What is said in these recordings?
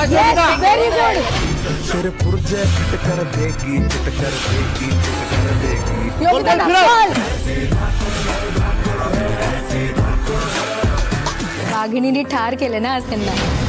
Very good तेरे पुर्जे fit कर देगी फिट कर देगी फिट कर देगी योगिता नक्कल वाघिणीने ठार केलं ना आज त्यांना.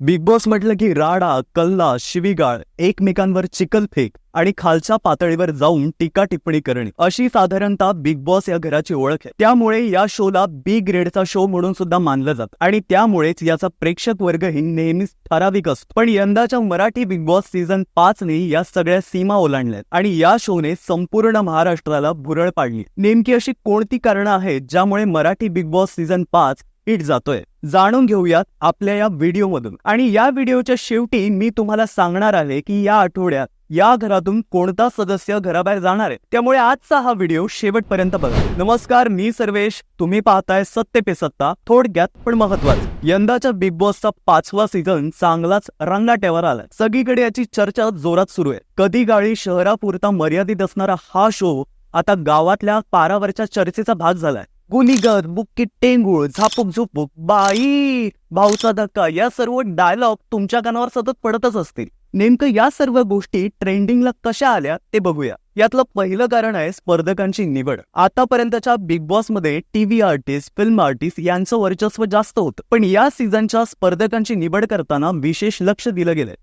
बिग बॉस म्हटलं की राडा कल्ला शिवीगाळ एकमेकांवर चिकलफेक आणि खालच्या पातळीवर जाऊन टीका टिप्पणी करणे. अशी साधारणतः बिग बॉस या घराची ओळख आहे. त्यामुळे या शोला बी ग्रेडचा शो म्हणून सुद्धा मानलं जातं. आणि त्यामुळेच याचा प्रेक्षक वर्गही नेहमीच ठराविक असतो. पण यंदाच्या मराठी बिग बॉस सीझन पाच ने या सगळ्या सीमा ओलांडल्यात आणि या शोने संपूर्ण महाराष्ट्राला भुरळ पाडली. नेमकी अशी कोणती कारणं आहेत ज्यामुळे मराठी बिग बॉस सीझन पाच इट जातोय. जाणून घेऊयात आपल्या या व्हिडिओमधून. आणि या व्हिडिओच्या शेवटी मी तुम्हाला सांगणार आहे की या आठवड्यात या घरातून कोणता सदस्य घराबाहेर जाणार आहे. त्यामुळे आजचा हा व्हिडिओ शेवटपर्यंत बघा. नमस्कार मी सर्वेश. तुम्ही पाहताय सत्य पे सत्ता. थोडक्यात पण महत्वाचं यंदाच्या बिग बॉसचा पाचवा सीझन चांगलाच रंगाट्यावर आलाय. सगळीकडे याची चर्चा जोरात सुरू आहे. कधी गाळी शहरापुरता मर्यादित असणारा हा शो आता गावातल्या पारावरच्या चर्चेचा भाग झालाय. गुन्हेगार बुक्की टेंगुळ झापूक झुपूक बाई भाऊचा धक्का या सर्व डायलॉग तुमच्या कानावर सतत पडतच असतील. नेमकं या सर्व गोष्टी ट्रेंडिंगला कशा आल्या ते बघूया. यातलं पहिलं कारण आहे स्पर्धकांची निवड. आतापर्यंतच्या बिग बॉसमध्ये टीव्ही आर्टिस्ट फिल्म आर्टिस्ट यांचं वर्चस्व जास्त होतं. पण या सीझनच्या स्पर्धकांची निवड करताना विशेष लक्ष दिलं गेलंय.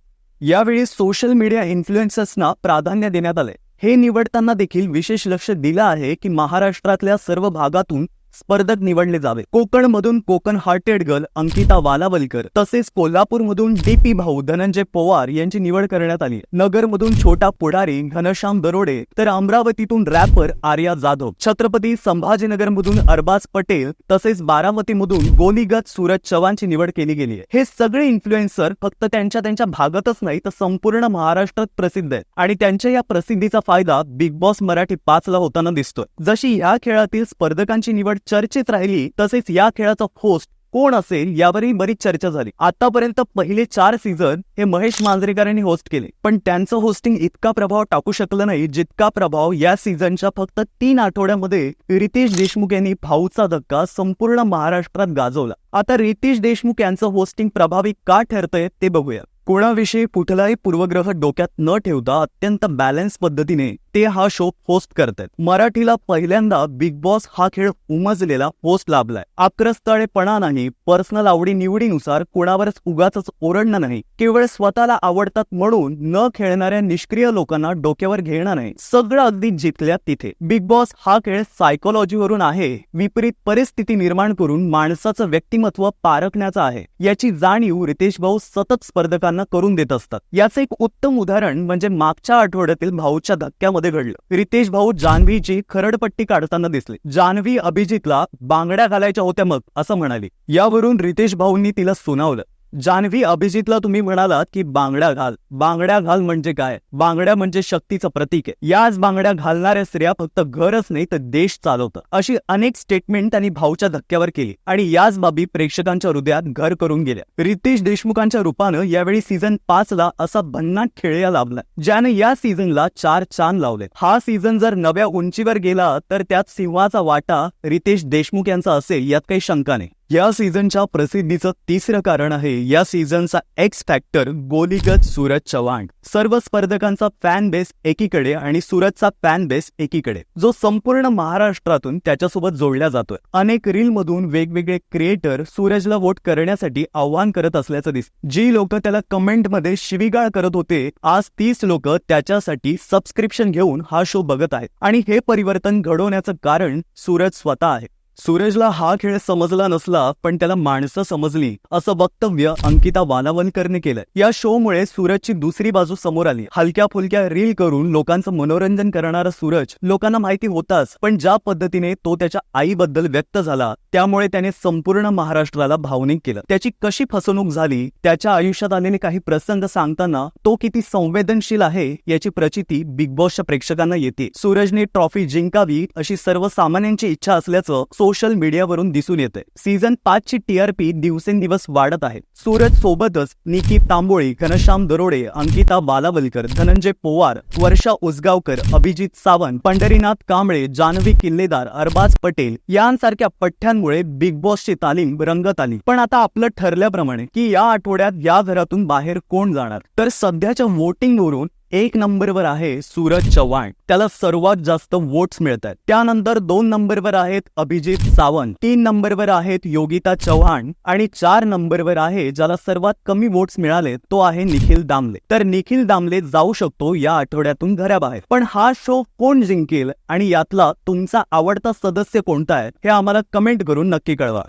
यावेळी सोशल मीडिया इन्फ्लुएन्सर्सना प्राधान्य देण्यात आलंय. हे निवडताना देखील विशेष लक्ष दिलं आहे की महाराष्ट्रातल्या सर्व भागातून स्पर्धक निवडले जावे. कोकण मधून कोकण हार्टेड गर्ल अंकिता वालावलकर तसेच कोल्हापूरमधून डीपी भाऊ धनंजय पवार यांची निवड करण्यात आली. नगर मधून छोटा पुढारी घनश्याम दरोडे तर अमरावतीतून रॅपर आर्या जाधव. छत्रपती संभाजीनगर मधून अरबाज पटेल तसेच बारामतीमधून गोलीगत सूरज चव्हाणची निवड केली गेली आहे. हे सगळे इन्फ्लुएन्सर फक्त त्यांच्या त्यांच्या भागातच नाही तर संपूर्ण महाराष्ट्रात प्रसिद्ध आहेत. आणि त्यांच्या या प्रसिद्धीचा फायदा बिग बॉस मराठी पाच ला होताना दिसतोय. जशी या खेळातील स्पर्धकांची निवड चर्चेत राहिली तसेच या खेळाचा होस्ट कोण असेल यावरही बरीच चर्चा झाली. आतापर्यंत पहिले चार सीझन हे महेश मांजरेकर यांनी होस्ट केले. पण त्यांचं होस्टिंग इतका प्रभाव टाकू शकलं नाही जितका प्रभाव या सीझनच्या फक्त तीन आठवड्यामध्ये रितेश देशमुख यांनी भाऊचा धक्का संपूर्ण महाराष्ट्रात गाजवला. आता रितेश देशमुख यांचं होस्टिंग प्रभावी का ठरतंय ते बघूया. कोणाविषयी कुठलाही पूर्वग्रह डोक्यात न ठेवता अत्यंत बॅलन्स पद्धतीने ते हा शो होस्ट करतात. मराठीला पहिल्यांदा बिग बॉस हा खेळ उमजलेला होस्ट लाभलाय. आक्रस्तळेपणा नाही पर्सनल आवडी निवडीनुसार कोणावरच उगाच ओरडणं नाही केवळ स्वतःला आवडतात म्हणून न खेळणाऱ्या निष्क्रिय लोकांना डोक्यावर घेणं नाही. सगळं अगदी जिथल्या तिथे. बिग बॉस हा खेळ सायकोलॉजीवरून आहे विपरीत परिस्थिती निर्माण करून माणसाचं व्यक्तिमत्व पारखण्याचा आहे. याची जाणीव रितेश भाऊ सतत स्पर्धकांना करून देत असतात. याचं एक उत्तम उदाहरण म्हणजे मागच्या आठवड्यातील भाऊच्या धक्क्यामध्ये घडलं. रितेश भाऊ जान्हवीची खरडपट्टी काढताना दिसले. जान्हवी अभिजितला बांगड्या घालायच्या होत्या मग असं म्हणाली. यावरून रितेश भाऊंनी तिला सुनावलं. जान्हवी अभिजितला तुम्ही म्हणालात की बांगड्या घाल. बांगड्या घाल म्हणजे काय? बांगड्या म्हणजे शक्तीचं प्रतीक आहे. याच बांगड्या घालणाऱ्या स्त्रिया फक्त घरच नाही तर देश चालवतं. अशी अनेक स्टेटमेंट त्यांनी भाऊच्या धक्क्यावर केली आणि याच बाबी प्रेक्षकांच्या हृदयात घर करून गेल्या. रितेश देशमुखांच्या रूपानं यावेळी सीझन पाच ला असा भन्नाट खेळया लाभला. ज्याने या सीझनला चार चांद लावले हा सीझन जर नव्या उंचीवर गेला तर त्यात सिंहाचा वाटा रितेश देशमुख यांचा असेल यात काही शंका नाही. या सीझनच्या प्रसिद्धीचं तिसरं कारण आहे या सीझनचा एक्स फॅक्टर गोलीगत सूरज चव्हाण. सर्व स्पर्धकांचा फॅन बेस एकीकडे आणि सूरजचा फॅन बेस एकीकडे जो संपूर्ण महाराष्ट्रातून त्याच्यासोबत जोडला जातोय. अनेक रील मधून वेगवेगळे क्रिएटर सूरजला वोट करण्यासाठी आव्हान करत असल्याचं दिस जी लोक त्याला कमेंटमध्ये शिवीगाळ करत होते आज तीस लोक त्याच्यासाठी सबस्क्रिप्शन घेऊन हा शो बघत आहेत. आणि हे परिवर्तन घडवण्याचं कारण सूरज स्वतः आहे. सूरजला हा खेळ समजला नसला पण त्याला माणसं समजली असं वक्तव्य अंकिता वालावलकरने केलं. या शो मुळे सूरजची दुसरी बाजू समोर आली. हलक्या फुलक्या रील करून लोकांचं मनोरंजन करणारा सूरज लोकांना माहिती होताच पण ज्या पद्धतीने तो त्याच्या आईबद्दल व्यक्त झाला त्यामुळे त्याने संपूर्ण महाराष्ट्राला भावनिक केलं. त्याची कशी फसवणूक झाली त्याच्या आयुष्यात आलेले काही प्रसंग सांगताना तो किती संवेदनशील आहे याची प्रचिती बिग बॉसच्या प्रेक्षकांना येते. सूरजने ट्रॉफी जिंकावी अशी सर्वसामान्यांची इच्छा असल्याचं सोशल मीडियावरून दिसून येते सीझन पाच ची टीआरपी दिवसेंदिवस वाढत आहे. सूरज सोबतच निकी तांबोळी घनश्याम दरोडे अंकिता बालावलकर धनंजय पोवार वर्षा उसगावकर अभिजित सावंत पंढरीनाथ कांबळे जान्हवी किल्लेदार अरबाज पटेल यांसारख्या पठ्ठ्यांमुळे बिग बॉसची तालीम रंगत आली. पण आता आपलं ठरल्याप्रमाणे की या आठवड्यात या घरातून बाहेर कोण जाणार? तर सध्याच्या वोटिंगवरून एक नंबरवर आहे सूरज चव्हाण. त्याला सर्वात जास्त वोट्स मिळत आहेत त्यानंतर दोन नंबरवर आहेत अभिजित सावंत तीन नंबरवर आहेत योगिता चव्हाण आणि चार नंबरवर आहे ज्याला सर्वात कमी वोट्स मिळाले तो आहे निखिल दामले. तर निखिल दामले जाऊ शकतो या आठवड्यातून घराबाहेर. पण हा शो कोण जिंकेल आणि यातला तुमचा आवडता सदस्य कोणता आहे हे आम्हाला कमेंट करून नक्की कळवा.